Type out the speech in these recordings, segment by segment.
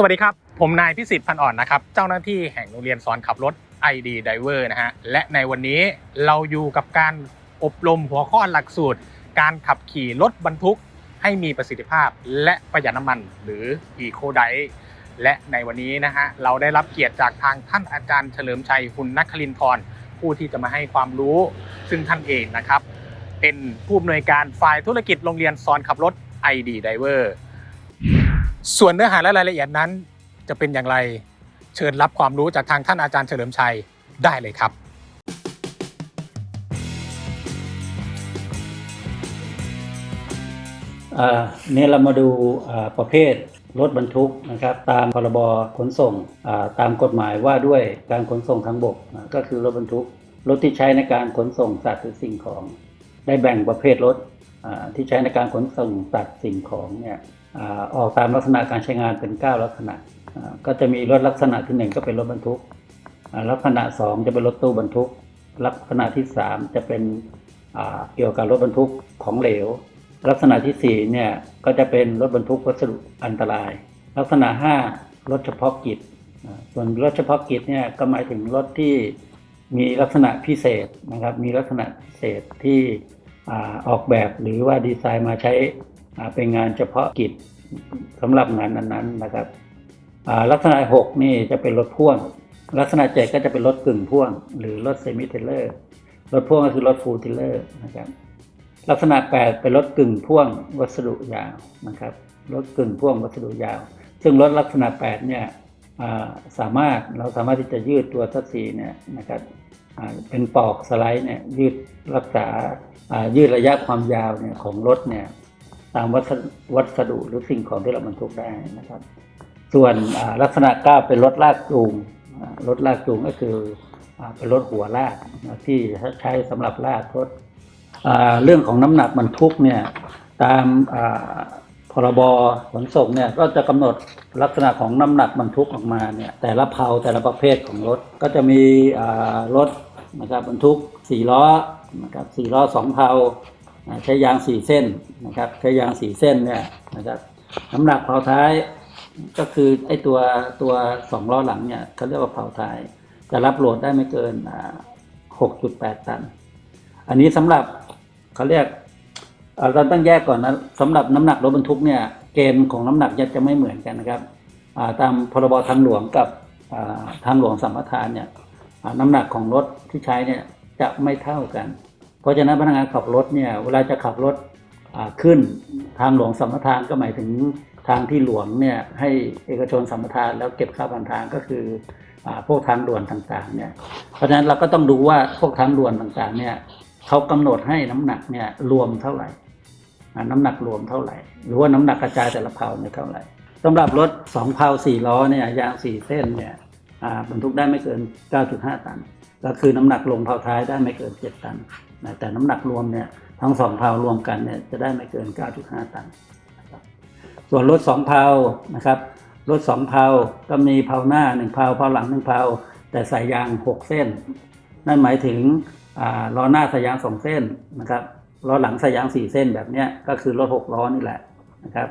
สวัสดีครับ ผมนายพิสิทธิ์พันอ่อนนะครับ เจ้าหน้าที่แห่งโรงเรียนสอนขับรถ ID Driver นะฮะ และในวันนี้เราอยู่กับการอบรมหัวข้อหลักสูตร การขับขี่รถบรรทุก ให้มีประสิทธิภาพและประหยัดน้ำมันหรือ Eco d i และในวันนี้นะฮะ เราได้รับเกียรติจากทางท่านอาจารย์เฉลิมชัยหุนนักคลินทร์ผู้ที่จะมาให้ความรู้ ซึ่งท่านเองนะครับ เป็นผู้อำนวยการฝ่ายธุรกิจโรงเรียนสอนขับรถ ID Driver ส่วนเนื้อหาและรายละเอียดนั้น จะเป็นอย่างไรเชิญรับความรู้จากทางท่านอาจารย์เฉลิมชัยได้เลยครับ เนี่ยเรามาดูประเภทรถบรรทุกนะครับตามพรบขนส่งตามกฎหมายว่าด้วยการขนส่งทางบกก็คือรถบรรทุกรถที่ใช้ในการขนส่งสัตว์หรือสิ่งของ ได้แบ่งประเภทรถที่ใช้ในการขนส่งสัตว์สิ่งของเนี่ย ออกตามลักษณะการใช้งานเป็น 9 ลักษณะก็จะมีรถลักษณะที่หนึ่งก็เป็นรถบรรทุก ลักษณะสองจะเป็นรถตู้บรรทุก ลักษณะที่สามจะเป็นเกี่ยวกับรถบรรทุกของเหลว ลักษณะที่4เนี่ยก็จะเป็นรถบรรทุกวัสดุอันตราย ลักษณะ 5 รถเฉพาะกิจ ส่วนรถเฉพาะกิจเนี่ยก็หมายถึงรถที่มีลักษณะพิเศษนะครับ มีลักษณะพิเศษที่ออกแบบหรือว่าดีไซน์มาใช้ เป็นงานเฉพาะกิจสำหรับงานนั้นๆนะครับลักษณะ 6 นี่จะเป็นรถพ่วง ลักษณะ 7 ก็จะเป็นรถกึ่งพ่วง หรือรถเซมิเทเลอร์รถพ่วงก็คือรถฟูลเทเลอร์นะครับลักษณะ 8 เป็นรถกึ่งพ่วงวัสดุยาวนะครับรถกึ่งพ่วงวัสดุยาว ซึ่งรถลักษณะ 8 เนี่ยสามารถเราสามารถที่จะยืดตัวทัศซีเนี่ยนะครับเป็นปอกสไลด์เนี่ยยืดรักษายืดระยะความยาวเนี่ยของรถเนี่ยามวัสดุวัสดุหรือสิ่งของที่เราบรรทุกได้นะครับ ส่วนลักษณะ9เป็นรถลากจูงรถลากจูงก็คือเป็นรถหัวลากที่ใช้สำหรับลากรถเรื่องของน้ำหนักบรรทุกเนี่ยตามพรบขนส่งเนี่ยก็จะกำหนดลักษณะของน้ำหนักบรรทุกออกมาเนี่ยแต่ละเพาแต่ละประเภทของรถก็จะมีรถนะครับบรรทุก4ล้อนะครับ4ล้อ2เพาอ่า ใช้ยาง4เส้นนะครับใช้ยาง4เส้นเนี่ยนะครับน้ำหนักเพาท้ายก็คือไอ้ตัวตัว2ล้อหลังเนี่ยเขาเรียกว่าเพาท้าย จะรับโหลดได้ไม่เกินอ่า6.8 ตัน อันนี้สำหรับเขาเรียกเราต้องแยกก่อนนะสำหรับน้ำหนักรถบรรทุกเนี่ยเกณฑ์ของน้ำหนักจะไม่เหมือนกันนะครับตามพรบทางหลวงกับทางหลวงสัมปทานเนี่ยน้ำหนักของรถที่ใช้เนี่ยจะไม่เท่ากัน เพราะฉะนั้นพนักงานขับรถเนี่ยเวลาจะขับรถขึ้นทางหลวงสัมปทานก็หมายถึงทางที่หลวงเนี่ยให้เอกชนสัมปทานแล้วเก็บค่าผ่านทางก็คืออพวกทางด่วนต่างๆเนี่ยเพราะฉะนั้นเราก็ต้องดูว่าพวกทางด่วนต่างๆเนี่ยเขากำหนดให้น้ำหนักเนี่ยรวมเท่าไหร่ น้ำหนักรวมเท่าไหร่ หรือว่าน้ำหนักกระจายแต่ละเพาเนี่ยเท่าไหร่สำหรับรถสองเพาสี่ล้อเนี่ยยางสี่เส้นเนี่ย บรรทุกได้ไม่เกิน 9.5 ตัน ก็คือน้ำหนักลงเพาท้ายได้ไม่เกิน 7 ตันนะแต่น้ำหนักรวมเนี่ยทั้งสองเพารวมกันเนี่ยจะได้ไม่เกิน 9.5 ตัน ส่วนรถสองเพานะครับรถสองเพาก็มีเพาหน้าหนึ่งเพาเพาหลังหนึ่งเพาแต่ใส่ยางหกเส้น นั่นหมายถึงล้อหน้าใส่ยางสองเส้นนะครับล้อหลังใส่ยางสี่เส้นแบบนี้ก็คือรถหกล้อนี่แหละนะครับ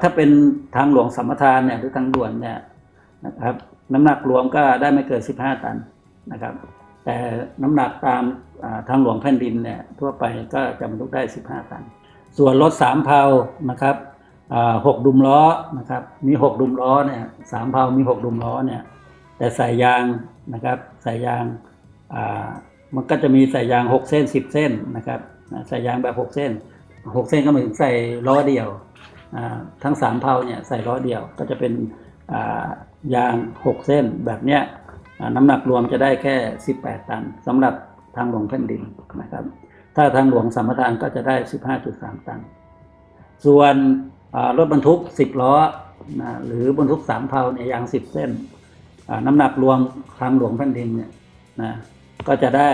ถ้าเป็นทางหลวงสัมปทานเนี่ยหรือทางด่วนเนี่ยนะครับ น้ำหนักรวมก็ได้ไม่เกิน 15 ตันนะครับ แต่น้ำหนักตามทางหลวงแผ่นดินเนี่ยทั่วไปก็จะบรรทุกได้ 15 ตัน ส่วนรถสามเพานะครับหกดุมล้อนะครับ มีหกดุมล้อเนี่ยสามเพามีหกดุมล้อเนี่ยแต่ใส่ยางนะครับใส่ยางมันก็จะมีใส่ยาง 6 เส้น 10 เส้นนะครับอ่าใส่ยางแบบ 6 เส้น 6 เส้นก็หมายถึงใส่ล้อเดียวทั้ง3เพาเนี่ยใส่ล้อเดียวก็จะเป็น ยาง 6 เส้นแบบเนี้ยน้ำหนักรวมจะได้แค่ 18 ตันสำหรับทางหลวงแผ่นดินนะครับ ถ้าทางหลวงสัมปทานก็จะได้ 15.3 ตัน ส่วนรถบรรทุก 10 ล้อนะหรือบรรทุก3เพาเนี่ยยาง 10 เส้น น้ำหนักรวมทางหลวงแผ่นดินเนี่ยนะก็จะได้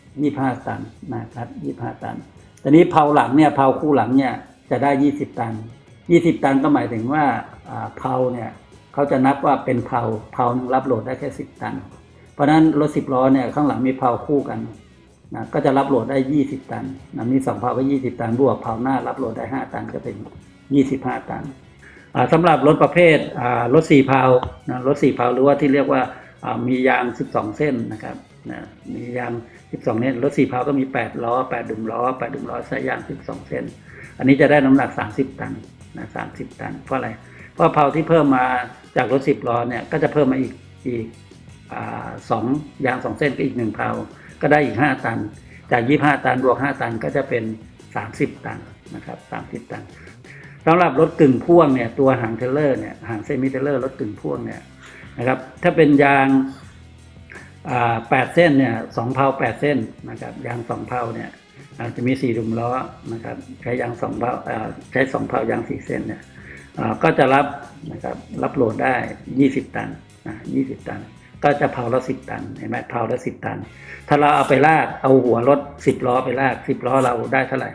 25 ตันนะครับ 25 ตันแต่นี้เพาหลังเนี่ยเพาคู่หลังเนี่ยจะได้ 20 ตัน 20 ตันก็หมายถึงว่าอ่าเพาเนี่ย เขาจะนับว่าเป็นเพาเพาหนึ่งรับโหลดได้แค่10ตัน เพราะฉะนั้นรถ10ล้อเนี่ยข้างหลังมีเพาคู่กันนะก็จะรับโหลดได้20ตันนะมี2เผาก็20ตันบวกเผาหน้ารับโหลดได้5ตันก็เป็น25ตันอ่าสำหรับรถประเภทอ่ารถสี่เพานะรถสี่เพาหรือว่าที่เรียกว่าอ่ามียาง12เส้นนะครับนะมียาง 12 เส้นรถสี่เพาก็มี 8 ล้อ 8 ดุมล้อ 8 ดุมล้อใช้ยาง 12 เส้น อันนี้จะได้น้ำหนัก 30 ตันนะ30 ตัน เพราะอะไร เพราะเพาที่เพิ่มมาจากรถ10ล้อเนี่ยก็จะเพิ่มมาอีกอีกอสองยาง2เส้นก็อีก1เพาก็ได้อีก5ตัน จาก25ตันบวก5ตันก็จะเป็น30ตันนะครับ30ตันสำหรับรถกึ่งพ่วงเนี่ยตัวหางเทเลอร์เนี่ยหางเซมิเทเลอร์รถกึ่งพ่วงเนี่ยนะครับถ้าเป็นยางอ่าแปดเส้นเนี่ยสองเพาแปดเส้นนะครับยางสองเพาเนี่ยจะมีสี่ดุมล้อนะครับใช้ยางสองเพาอ่าใช้สองเพายางสี่เส้นเนี่ย ก็จะรับนะครับรับโหลดได้ยี่สิบตันนะยี่สิบตัน ก็จะเพาละสิบตันเห็นไหมเพาละสิบตัน ถ้าเราเอาไปลากเอาหัวรถสิบล้อไปลากสิบล้อเราได้เท่าไหร่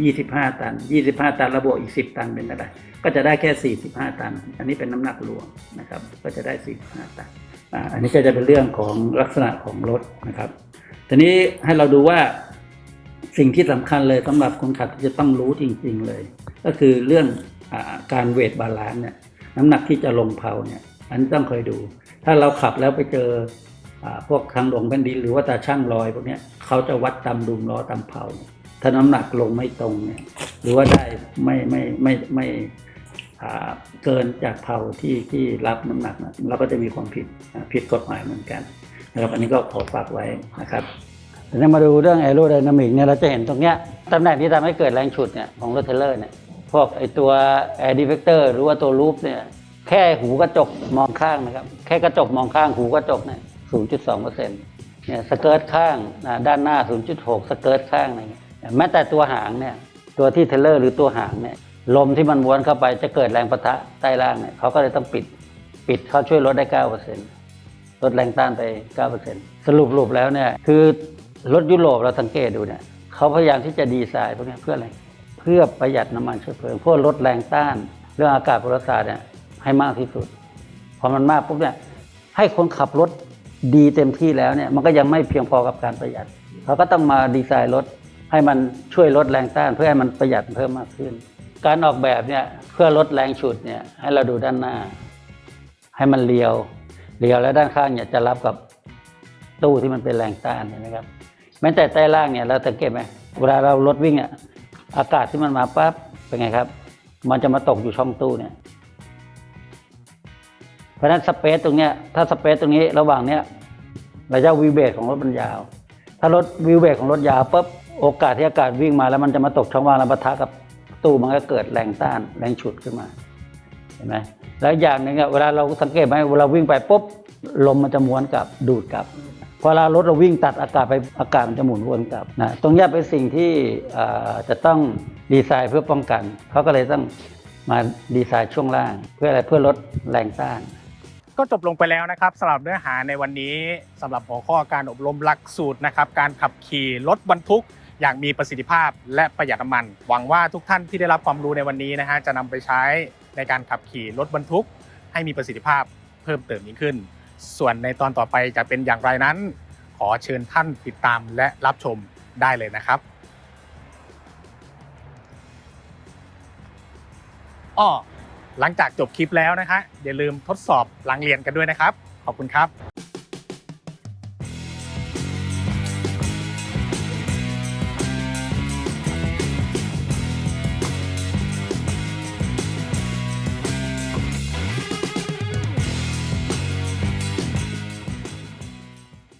ยี่สิบห้าตันยี่สิบห้าตันระบวกอีกสิบตันเป็นเท่าไหร่ก็จะได้แค่สี่สิบห้าตัน อันนี้เป็นน้ำหนักรวมนะครับก็จะได้สี่สิบห้าตันอันนี้ก็จะเป็นเรื่องของลักษณะของรถนะครับทีนี้ให้เราดูว่าสิ่งที่สำคัญเลยสำหรับคนขับที่จะต้องรู้จริง ๆเลย ก็คือเรื่อง การเวทบาลานซ์เนี่ยน้ำหนักที่จะลงเพาเนี่ยอันนี้ต้องเคยดู ถ้าเราขับแล้วไปเจออพวกทางหลวงแผ่นดินหรือว่าตาช่างลอยพวกนี้เขาจะวัดตามดุมล้อตามเพาเถ้าน้ำหนักลงไม่ตรงเนี่ยหรือว่าได้ไม่ไม่ไม่ไม่อ่เกินจากเผาที่ที่รับน้ำหนักนะเราก็จะมีความผิดผิดกฎหมายเหมือนกันนะครับอันนี้ก็ขอฝากไว้นะครับทีนี้มาดูเรื่องแอโรไดนามิกเนี่ยเราจะเห็นตรงเนี้ยตำแหน่งที่ทำให้เกิดแรงฉุดเนี่ยของรถเทเลอร์เนี่ย พวกไอตัวแอร์ดีเฟกเตอร์หรือว่าตัวลูปเนี่ยแค่หูกระจกมองข้างนะครับ แค่กระจกมองข้างหูกระจกเนี่ย0.2เปอร์เซ็นต์เนี่ยสเกิร์ตข้างด้านหน้า 0.6 สเกิร์ตข้างอะไรเงี้ยแม้แต่ตัวหางเนี่ยตัวที่เทเลอร์หรือตัวหางเนี่ยลมที่มันม้วนเข้าไปจะเกิดแรงประทะใต้ล่างเนี่ยเขาก็เลยต้องปิดปิดเขาช่วยลดได้ 9%ลดแรงต้านไป 9%สรุปรูปแล้วเนี่ยคือรถยุโรปเราสังเกตดูเนี่ยเขาพยายามที่จะดีไซน์พวกนี้เพื่ออะไร พื่อประหยัดน้ำมันเชื้อเพลิงเพื่อลดแรงต้าน เรื่องอากาศพลศาสตร์เนี่ยให้มากที่สุด พอมันมากปุ๊บเนี่ยให้คนขับรถดีเต็มที่แล้วเนี่ยมันก็ยังไม่เพียงพอกับการประหยัดเขาก็ต้องมาดีไซน์รถให้มันช่วยลดแรงต้านเพื่อให้มันประหยัดเพิ่มมากขึ้น การออกแบบเนี่ยเพื่อลดแรงฉุดเนี่ยให้เราดูด้านหน้า ให้มันเรียวเรียวแล้วด้านข้างเนี่ยจะรับกับตู้ที่มันเป็นแรงต้านเห็นไหมครับแม้แต่ใต้ล่างเนี่ยเราสังเกตไหมเวลาเรารถวิ่งอะ อากาศที่มันมาปั๊บเป็นไงครับ มันจะมาตกอยู่ช่องตู้เนี่ย เพราะฉะนั้นสเปซตรงเนี้ยถ้าสเปซตรงนี้ระหว่างเนี้ยระยะวิเบรกของรถมันยาว ถ้ารถวิเบรกของรถยาวปุ๊บโอกาสที่อากาศวิ่งมาแล้วมันจะมาตกช่องว่างแล้วปะทะกับตู้มันก็เกิดแรงต้านแรงฉุดขึ้นมาเห็นไหมแล้วอย่างหนึ่งอะเวลาเราสังเกตไหมเวลาวิ่งไปปุ๊บลมมันจะม้วนกลับดูดกลับ พอเวลารถเราวิ่งตัดอากาศไปอากาศมันจะหมุนวนกลับนะตรงนี้เป็นสิ่งที่จะต้องดีไซน์เพื่อป้องกันเขาก็เลยต้องมาดีไซน์ช่วงล่าง เพื่ออะไรเพื่อลดแรงต้านก็จบลงไปแล้วนะครับสำหรับเนื้อหาในวันนี้สำหรับหัวข้อการอบรมหลักสูตรนะครับการขับขี่รถบรรทุกอย่างมีประสิทธิภาพและประหยัดน้ำมัน หวังว่าทุกท่านที่ได้รับความรู้ในวันนี้นะฮะจะนำไปใช้ในการขับขี่รถบรรทุก ให้มีประสิทธิภาพเพิ่มเติมยิ่งขึ้น ส่วนในตอนต่อไปจะเป็นอย่างไรนั้น ขอเชิญท่านติดตามและรับชมได้เลยนะครับอ้อหลังจากจบคลิปแล้วนะคะอย่าลืมทดสอบหลังเรียนกันด้วยนะครับ ขอบคุณครับ